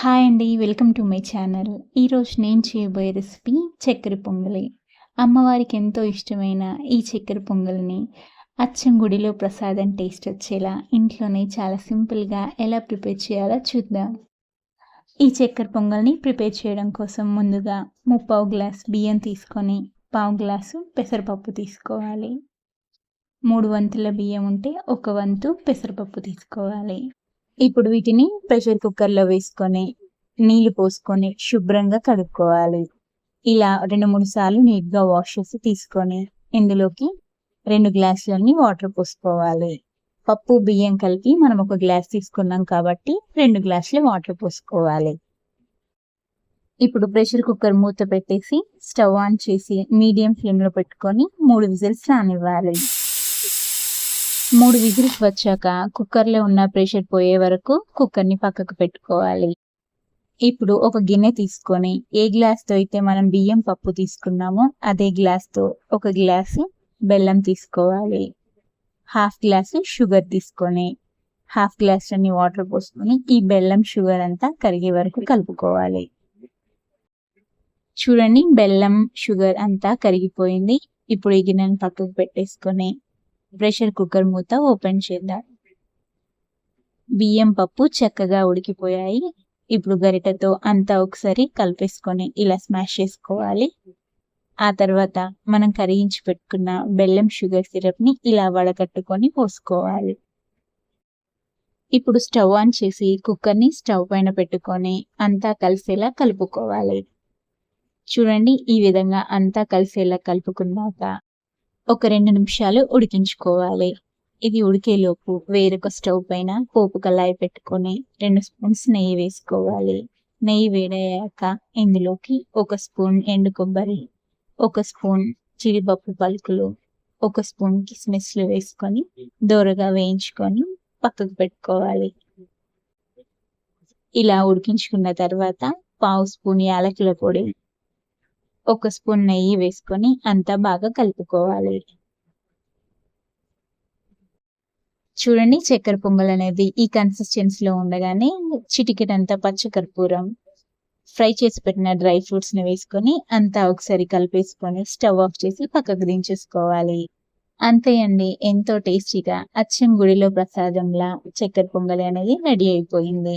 Hi అండి welcome to my channel ఈరోజు నేను చేయబోయే రెసిపీ చక్కెర పొంగలి. అమ్మవారికి ఎంతో ఇష్టమైన ఈ చక్కెర పొంగల్ని అచ్చం గుడిలో ప్రసాదం టేస్ట్ వచ్చేలా ఇంట్లోనే చాలా సింపుల్గా ఎలా ప్రిపేర్ చేయాలో చూద్దాం. ఈ చక్కెర పొంగల్ని ప్రిపేర్ చేయడం కోసం ముందుగా ముప్పావు గ్లాస్ బియ్యం తీసుకొని పావు గ్లాసు పెసరపప్పు తీసుకోవాలి. మూడు వంతుల బియ్యం ఉంటే ఒక వంతు పెసరపప్పు తీసుకోవాలి. ఇప్పుడు వీటిని ప్రెషర్ కుక్కర్లో వేసుకొని నీళ్ళు పోసుకొని శుభ్రంగా కడుక్కోవాలి. ఇలా రెండు మూడు సార్లు నీట్గా వాష్ చేసి తీసుకొని ఇందులోకి రెండు గ్లాసులన్నీ వాటర్ పోసుకోవాలి. పప్పు బియ్యం కలిపి మనం ఒక గ్లాస్ తీసుకున్నాం కాబట్టి రెండు గ్లాసులు వాటర్ పోసుకోవాలి. ఇప్పుడు ప్రెషర్ కుక్కర్ మూత పెట్టేసి స్టవ్ ఆన్ చేసి మీడియం ఫ్లేమ్లో పెట్టుకొని మూడు విజిల్స్ రానివ్వాలి. మూడు విజిల్స్ వచ్చాక కుక్కర్లో ఉన్న ప్రెషర్ పోయే వరకు కుక్కర్ని పక్కకు పెట్టుకోవాలి. ఇప్పుడు ఒక గిన్నె తీసుకొని ఏ గ్లాస్తో అయితే మనం బియ్యం పప్పు తీసుకున్నామో అదే గ్లాస్తో ఒక గ్లాసు బెల్లం తీసుకోవాలి. హాఫ్ గ్లాసు షుగర్ తీసుకొని హాఫ్ గ్లాస్ అన్ని వాటర్ పోసుకొని ఈ బెల్లం షుగర్ అంతా కరిగే వరకు కలుపుకోవాలి. చూడండి బెల్లం షుగర్ అంతా కరిగిపోయింది. ఇప్పుడు ఈ గిన్నెని పక్కకు పెట్టేసుకొని ప్రెషర్ కుక్కర్ మూత ఓపెన్ చేద్దాం. బియ్యం పప్పు చక్కగా ఉడికిపోయాయి. ఇప్పుడు గరిటతో అంతా ఒకసారి కలిపేసుకొని ఇలా స్మాష్ చేసుకోవాలి. ఆ తర్వాత మనం కరిగించి పెట్టుకున్న బెల్లం షుగర్ సిరప్ని ఇలా వడకట్టుకొని పోసుకోవాలి. ఇప్పుడు స్టవ్ ఆన్ చేసి కుక్కర్ని స్టవ్ పైన పెట్టుకొని అంతా కలిసేలా కలుపుకోవాలి. చూడండి ఈ విధంగా అంతా కలిసేలా కలుపుకున్నాక ఒక రెండు నిమిషాలు ఉడికించుకోవాలి. ఇది ఉడికేలోపు వేరొక స్టవ్ పైన పోపు కళాయి పెట్టుకొని రెండు స్పూన్స్ నెయ్యి వేసుకోవాలి. నెయ్యి వేడయ్యాక ఇందులోకి ఒక స్పూన్ ఎండు కొబ్బరి ఒక స్పూన్ జీడిపప్పు పలుకులు ఒక స్పూన్ కిస్మిస్లు వేసుకొని దోరగా వేయించుకొని పక్కకు పెట్టుకోవాలి. ఇలా ఉడికించుకున్న తర్వాత పావు స్పూన్ యాలకుల పొడి ఒక స్పూన్ నెయ్యి వేసుకొని అంతా బాగా కలుపుకోవాలి. చూడండి చక్కెర పొంగల్ అనేది ఈ కన్సిస్టెన్సీలో ఉండగానే చిటికెటంతా పచ్చకర్పూరం ఫ్రై చేసి పెట్టిన డ్రై ఫ్రూట్స్ని వేసుకొని అంతా ఒకసారి కలిపేసుకొని స్టవ్ ఆఫ్ చేసి పక్కకు దించేసుకోవాలి. అంతే అండి ఎంతో టేస్టీగా అచ్చం గుడిలో ప్రసాదంలా చక్కెర పొంగలి అనేది రెడీ అయిపోయింది.